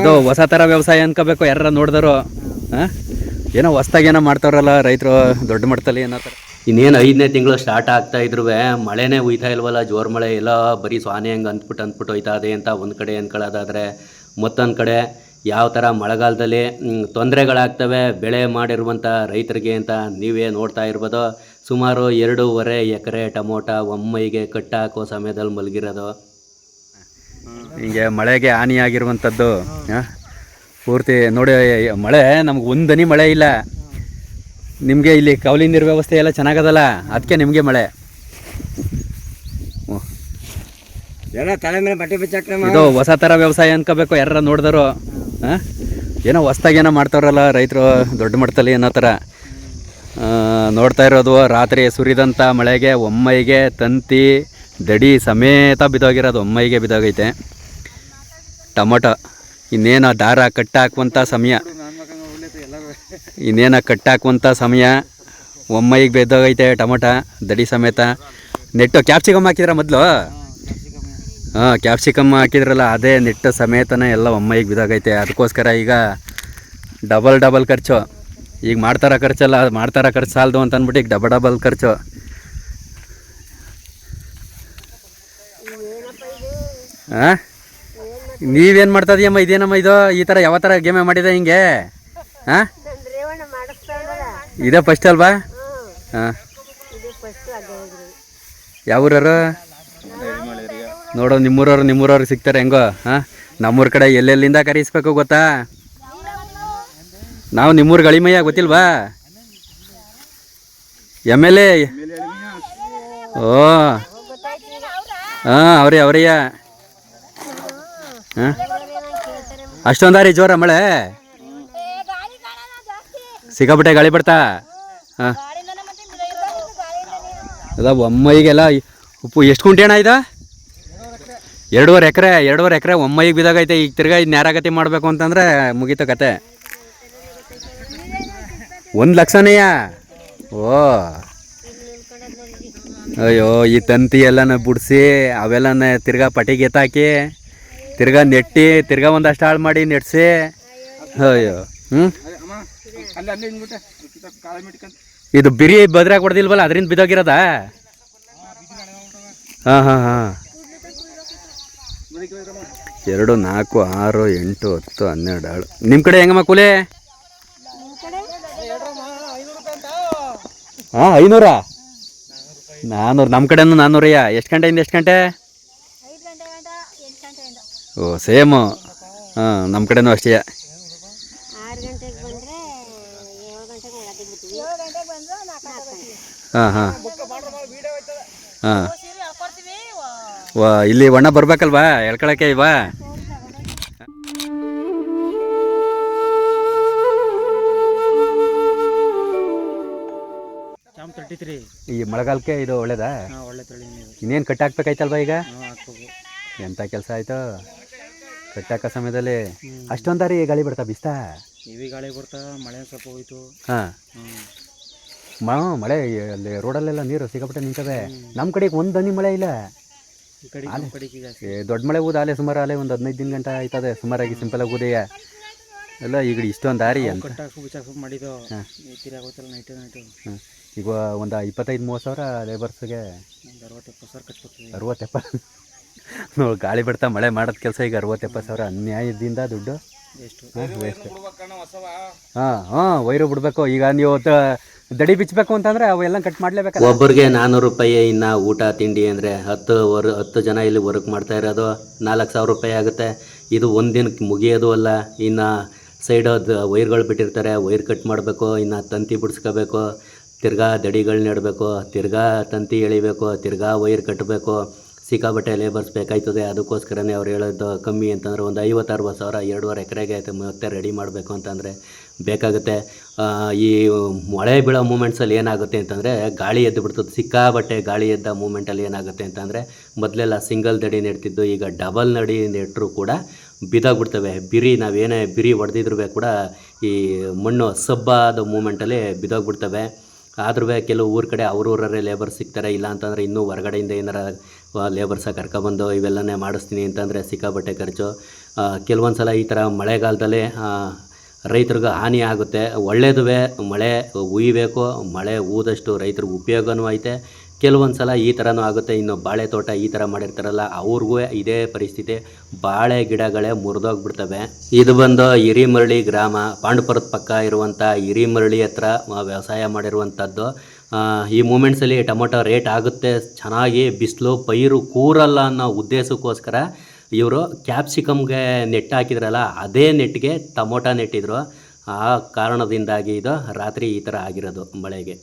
ಇದು ಹೊಸ ತರ ವ್ಯವಸಾಯ ಅನ್ಕೋಬೇಕು ಯಾರ ನೋಡಿದ್ರು ಹಾಂ? ಏನೋ ಹೊಸ್ದಾಗಿ ಏನೋ ಮಾಡ್ತಾವ್ರಲ್ಲ ರೈತರು ದೊಡ್ಡ ಮಟ್ಟದಲ್ಲಿ ಏನೋ ಇನ್ನೇನು ಐದನೇ ತಿಂಗಳು ಸ್ಟಾರ್ಟ್ ಆಗ್ತಾ ಇದ್ರು ಮಳೆನೇ ಉಯ್ತಾ ಇಲ್ವಲ್ಲ ಜೋರು ಮಳೆ ಎಲ್ಲ ಬರೀ ಸ್ವಾನೆ ಹಂಗೆ ಅಂದ್ಬಿಟ್ಟು ಅಂದ್ಬಿಟ್ಟು ಹೋಯ್ತಾ ಅದೇ ಅಂತ ಒಂದು ಕಡೆ ಅನ್ಕೊಳ್ಳೋದಾದ್ರೆ ಮತ್ತೊಂದು ಕಡೆ ಯಾವ ಥರ ಮಳೆಗಾಲದಲ್ಲಿ ತೊಂದರೆಗಳಾಗ್ತವೆ ಬೆಳೆ ಮಾಡಿರುವಂಥ ರೈತರಿಗೆ ಅಂತ ನೀವೇ ನೋಡ್ತಾ ಇರ್ಬೋದು. ಸುಮಾರು ಎರಡೂವರೆ ಎಕರೆ ಟೊಮೊಟೊ ಒಮ್ಮೈಗೆ ಕಟ್ಟಾಕೋ ಸಮಯದಲ್ಲಿ ಮಲಗಿರೋದು. ಹಿಂಗೆ ಮಳೆಗೆ ಹಾನಿಯಾಗಿರುವಂಥದ್ದು ಪೂರ್ತಿ ನೋಡಿ ಮಳೆ ನಮ್ಗೆ ಒಂದು ಹನಿ ಮಳೆ ಇಲ್ಲ. ನಿಮಗೆ ಇಲ್ಲಿ ಕೌಲಿ ನೀರು ವ್ಯವಸ್ಥೆ ಎಲ್ಲ ಚೆನ್ನಾಗದಲ್ಲ? ಅದಕ್ಕೆ ನಿಮಗೆ ಮಳೆ. ಇದು ಹೊಸ ಥರ ವ್ಯವಸಾಯ ಅನ್ಕೋಬೇಕು ಯಾರ ನೋಡಿದ್ರು ಹಾಂ? ಏನೋ ಹೊಸ್ದಾಗಿ ಏನೋ ಮಾಡ್ತಾವ್ರಲ್ಲ ರೈತರು ದೊಡ್ಡ ಮಟ್ಟದಲ್ಲಿ ಅನ್ನೋ ಥರ ನೋಡ್ತಾ ಇರೋದು ರಾತ್ರಿ ಸುರಿದಂಥ ಮಳೆಗೆ ಒಮ್ಮೈಗೆ ತಂತಿ ದಡಿ ಸಮೇತ ಬಿದ್ದೋಗಿರೋದು ಒಮ್ಮೈಗೆ ಬಿದ್ದೋಗೈತೆ. ಟೊಮೊಟೊ, ಇನ್ನೇನು ದಾರ ಕಟ್ಟಾಕುವಂಥ ಸಮಯ. ಇನ್ನೇನು ಕಟ್ಟಾಕುವಂಥ ಸಮಯ. ಒಮ್ಮೈಗೆ ಬಿದ್ದೋಗೈತೆ ಟೊಮೊಟೊ, ದಡಿ ಸಮೇತ. ನೆಟ್ಟು ಕ್ಯಾಪ್ಸಿಕಮ್ ಹಾಕಿದ್ರ ಮೊದಲು? ಹಾಂ ಕ್ಯಾಪ್ಸಿಕಮ್ ಹಾಕಿದ್ರಲ್ಲ, ಅದೇ ನೆಟ್ಟು ಸಮೇತನೇ ಎಲ್ಲ ಒಮ್ಮೈಗೆ ಬಿದ್ದೋಗೈತೆ. ಅದಕ್ಕೋಸ್ಕರ ಈಗ ಡಬಲ್ ಡಬಲ್ ಖರ್ಚು. ಈಗ ಮಾಡ್ತಾರ ಖರ್ಚಲ್ಲ ಅದು ಮಾಡ್ತಾರ ಖರ್ಚು ಸಾಲದು ಅಂತ ಅಂದ್ಬಿಟ್ಟು ಈಗ ಡಬಲ್ ಡಬಲ್ ಖರ್ಚು. ಹಾಂ ನೀವೇನು ಮಾಡ್ತಾ ಇದೀಯಮ್ಮ ಇದೇನಮ್ಮ ಇದು? ಈ ಥರ ಯಾವ ಥರ ಗೇಮೇ ಮಾಡಿದೆ ಹಿಂಗೆ? ಹಾಂ ಇದೇ ಫಸ್ಟ್ ಅಲ್ವಾ? ಹಾಂ ಯಾವೂರವರು ನೋಡೋ, ನಿಮ್ಮೂರವ್ರು ನಿಮ್ಮೂರವ್ರು ಸಿಗ್ತಾರೆ ಹೆಂಗೋ ಹಾಂ ನಮ್ಮೂರ ಕಡೆ ಎಲ್ಲೆಲ್ಲಿಂದ ಕರೀಸ್ಬೇಕು ಗೊತ್ತಾ? ನಾವು ನಿಮ್ಮೂರು ಗಳಿಮಯ್ಯ ಗೊತ್ತಿಲ್ವಾ? M L A? ಓ. ಹಾಂ, ಅವ್ರಿ, ಅವ್ರಿಯ. ಅಷ್ಟೊಂದಾರಿ ಜೋರ ಮಳೆ. ಸಿಕ್ಕಾಪಟ್ಟೆ ಗಾಳಿ ಬರ್ತಾ? ಹಾಂ. ಅದ ಒಮ್ಮೈಗೆಲ್ಲ ಉಪ್ಪು ಎಷ್ಟು ಕುಂಟೆ ಅಣ್ಣ ಇದು? ಎರಡೂವರೆ ಎಕರೆ ಎರಡೂವರೆ ಎಕರೆ ಒಮ್ಮೈಗೆ ಬಿದ್ದಾಗೈತೆ ಈಗ ತಿರ್ಗಾ ಇದು ನೇರಾಗತಿ ಮಾಡಬೇಕು ಅಂತಂದ್ರೆ ಮುಗಿತ ಕತೆ. ಒಂದು ಲಕ್ಷನೇಯ ಓ. ಅಯ್ಯೋ ಈ ತಂತಿ ಎಲ್ಲನ ಬಿಡಿಸಿ ಅವೆಲ್ಲನ ತಿರ್ಗಾ ಪಟಿಗೆ ಎತ್ತಾಕಿ ತಿರ್ಗಾ ನೆಟ್ಟಿ ತಿರ್ಗಾ ಒಂದಷ್ಟು ಹಾಳು ಮಾಡಿ ನೆಟ್ಸಿ. ಅಯ್ಯೋ ಹ್ಞೂ ಇದು ಬಿರಿ ಬದ್ರಾಗ ಕೊಡ್ದಿಲ್ವಲ್ಲ ಅದರಿಂದ ಬಿದ್ದೋಗಿರೋದ ಹಾಂ ಹಾಂ ಹಾಂ. ಎರಡು ನಾಲ್ಕು ಆರು ಎಂಟು ಹತ್ತು ಹನ್ನೆರಡು ಆಳು ನಿಮ್ಮ ಕಡೆ ಹೆಂಗಮ್ಮ ಕೂಲಿ? ಹಾಂ ಐನೂರಾ? ನಾನ್ನೂರು ನಮ್ಮ ಕಡೆನೂ ನಾನ್ನೂರಯ್ಯ ಎಷ್ಟು ಗಂಟೆಯಿಂದ ಎಷ್ಟು ಗಂಟೆ? ಓ ಸೇಮು. ಹಾಂ ನಮ್ಮ ಕಡೆನೂ ಅಷ್ಟೇ. ಹಾಂ ಹಾಂ. ಹಾಂ. ವಾ ಇಲ್ಲಿ ಒಣ ಬರ್ಬೇಕಲ್ವಾ? ಎಳ್ಕೊಳಕ್ಕೆ ಇವಾ? ತರ್ಟಿ ತ್ರೀ ಈ ಮಳೆಗಾಲಕ್ಕೆ ಇದು ಒಳ್ಳೇದಾ? ಹಾಂ ಒಳ್ಳೆ ತಳಿ ನೀವು ಇನ್ನೇನು ಕಟ್ಟಾಕ್ಬೇಕಾಯ್ತಲ್ವಾ ಈಗ? ಎಂತ ಹಾಕ್ಬೇಕು. ಎಂಥ ಕೆಲಸ ಆಯ್ತು? ಕಟ್ಟಾಕ ಸಮಯದಲ್ಲಿ ಅಷ್ಟೊಂದಾರಿ ಗಾಳಿ ಬರ್ತಾ ಬಿಸ್ತಾ? ಇವಿ ಗಾಳಿ ಬರ್ತಾ ಮಳೆ ಸ್ವಲ್ಪ ಹೋಯ್ತು. ಹಾಂ. ಮಳೆ ಅಲ್ಲಿ ರೋಡಲ್ಲೆಲ್ಲ ನೀರು ಸಿಕ್ಕಾಪಟ್ಟೆ ನಿಂತವೆ. ನಮ್ಮ ಕಡೆಗೆ ಒಂದು ದನಿ ಮಳೆ ಇಲ್ಲ. ಈ ಕಡೆ ನಮ್ಮ ಕಡೆಗೆ ಜಾಸ್ತಿ. ಏ, ದೊಡ್ಡ ಮಳೆ ಊದ ಆಲೆ ಸುಮಾರು ಆಲೆ ಒಂದು ಹದಿನೈದು ದಿನ ಗಂಟೆ ಆಯ್ತದೆ ಸುಮಾರಾಗಿ ಸಿಂಪಲಾಗಿ ಊದೆಯ ಎಲ್ಲ ಈಗ ಇಷ್ಟೊಂದು ದಾರಿ ಅಂತ. ಮಾಡಿದ್ದು. ಈ ತಿರ್ಗಿ ಆಗೋತ್ತಲ್ಲ ನೈಟು ನೈಟು ಹ್ಮ್. ಈಗ ಒಂದು ಇಪ್ಪತ್ತೈದು ಮೂವತ್ತು ಸಾವಿರ ಲೇಬರ್ಸ್ಗೆ ಅರವತ್ತೆಪ್ಪ ನೋಡಿ ಗಾಳಿ ಬಿಡ್ತಾ ಮಳೆ ಮಾಡೋದು ಕೆಲಸ ಈಗ ಅರವತ್ತೆಪ್ಪ ಸಾವಿರ. ಅನ್ಯಾಯದಿಂದ ದುಡ್ಡು? ವೇಸ್ಟ್. ಹಾಂ ಹಾಂ ವೈರು ಬಿಡಬೇಕು. ಈಗ ನೀವು ದಡಿ ಬಿಚ್ಚಬೇಕು ಅಂತಂದ್ರೆ ಅವೆಲ್ಲ ಕಟ್ ಮಾಡಲೇಬೇಕು ಒಬ್ಬರಿಗೆ ನಾನ್ನೂರು ರೂಪಾಯಿ ಇನ್ನು ಊಟ ತಿಂಡಿ ಅಂದರೆ ಹತ್ತು ವರ್ ಹತ್ತು ಜನ ಇಲ್ಲಿ ವರ್ಕ್ ಮಾಡ್ತಾ ಇರೋದು ನಾಲ್ಕು ಸಾವಿರ ರೂಪಾಯಿ ಆಗುತ್ತೆ. ಇದು ಒಂದು ದಿನಕ್ಕೆ ಮುಗಿಯೋದು ಅಲ್ಲ. ಇನ್ನು ಸೈಡ್ ವೈರ್ಗಳು ಬಿಟ್ಟಿರ್ತಾರೆ. ವೈರ್ ಕಟ್ ಮಾಡಬೇಕು ಇನ್ನು ತಂತಿ ಬಿಡಿಸ್ಕೋಬೇಕು. ತಿರ್ಗಾ ದಡಿಗಳು ನೆಡಬೇಕು, ತಿರ್ಗಾ ತಂತಿ ಎಳಿಬೇಕು, ತಿರ್ಗಾ ವೈರ್ ಕಟ್ಟಬೇಕು ಸಿಕ್ಕಾಬಟ್ಟೆ ಲೇಬರ್ಸ್ ಬೇಕಾಯ್ತದೆ. ಅದಕ್ಕೋಸ್ಕರನೇ ಅವ್ರು ಹೇಳೋದು ಕಮ್ಮಿ ಅಂತಂದರೆ ಒಂದು ಐವತ್ತು ಅರವತ್ತು ಸಾವಿರ, ಎರಡೂವರೆ ಎಕರೆಗೆ ಆಯಿತು ಮತ್ತೆ ರೆಡಿ ಮಾಡಬೇಕು ಅಂತಂದರೆ ಬೇಕಾಗುತ್ತೆ. ಈ ಮಳೆ ಬೀಳೋ ಮೂಮೆಂಟ್ಸಲ್ಲಿ ಏನಾಗುತ್ತೆ ಅಂತಂದರೆ ಗಾಳಿ ಎದ್ದು ಬಿಡ್ತದೆ. ಸಿಕ್ಕಾಬಟ್ಟೆ ಗಾಳಿ ಎದ್ದ ಮೂಮೆಂಟಲ್ಲಿ ಏನಾಗುತ್ತೆ ಅಂತಂದರೆ ಮೊದಲೆಲ್ಲ ಸಿಂಗಲ್ ದಡಿ ನೆಡ್ತಿದ್ದು, ಈಗ ಡಬಲ್ ನಡಿ ನೆಟ್ಟರು ಕೂಡ ಬಿದ್ದಾಗ್ಬಿಡ್ತವೆ ಬಿರಿ, ನಾವೇನೇ ಬಿರಿ ಹೊಡೆದಿದ್ರು ಕೂಡ ಈ ಮಣ್ಣು ಸಬ್ಬಾದ ಮೂಮೆಂಟಲ್ಲಿ ಬಿದ್ದೋಗ್ಬಿಡ್ತವೆ ಆದ್ರೂ ಕೆಲವು ಊರ ಕಡೆ ಅವ್ರೂರೇ ಲೇಬರ್ ಸಿಗ್ತಾರೆ ಇಲ್ಲ ಅಂತಂದರೆ ಇನ್ನೂ ಹೊರಗಡೆಯಿಂದ ಏನಾರ ಲೇಬರ್ಸ ಕರ್ಕೊಬಂದು ಇವೆಲ್ಲನೇ ಮಾಡಿಸ್ತೀನಿ ಅಂತಂದರೆ ಸಿಕ್ಕಾಪಟ್ಟೆ ಖರ್ಚು. ಕೆಲವೊಂದು ಸಲ ಈ ಥರ ಮಳೆಗಾಲದಲ್ಲಿ ರೈತರಿಗೆ ಹಾನಿ ಆಗುತ್ತೆ. ಒಳ್ಳೆಯದುವೇ ಮಳೆ ಉಯ್ಬೇಕು, ಮಳೆ ಊದಷ್ಟು ರೈತರಿಗೆ ಉಪಯೋಗವೂ ಐತೆ. ಕೆಲವೊಂದು ಸಲ ಈ ಥರನೂ ಆಗುತ್ತೆ. ಇನ್ನು ಬಾಳೆ ತೋಟ ಈ ಥರ ಮಾಡಿರ್ತಾರಲ್ಲ, ಅವ್ರಿಗೂ ಇದೇ ಪರಿಸ್ಥಿತಿ. ಬಾಳೆ ಗಿಡಗಳೇ ಮುರಿದೋಗ್ಬಿಡ್ತವೆ. ಇದು ಬಂದು ಹಿರಿಮರಳಿ ಗ್ರಾಮ, ಪಾಂಡುಪುರದ ಪಕ್ಕ ಇರುವಂಥ ಹಿರಿಮರಳಿ ಹತ್ರ ವ್ಯವಸಾಯ ಮಾಡಿರುವಂಥದ್ದು ಈ ಮೂಮೆಂಟ್ಸಲ್ಲಿ ಟೊಮೊಟೊ ರೇಟ್ ಆಗುತ್ತೆ. ಚೆನ್ನಾಗಿ ಬಿಸಿಲು, ಪೈರು ಕೂರಲ್ಲ ಅನ್ನೋ ಉದ್ದೇಶಕ್ಕೋಸ್ಕರ ಇವರು ಕ್ಯಾಪ್ಸಿಕಮ್ಗೆ ನೆಟ್ ಹಾಕಿದ್ರಲ್ಲ, ಅದೇ ನೆಟ್ಗೆ ಟೊಮೊಟೊ ನೆಟ್ಟಿದ್ರು. ಆ ಕಾರಣದಿಂದಾಗಿ ಇದು ರಾತ್ರಿ ಈ ಥರ ಆಗಿರೋದು ಮಳೆಗೆ.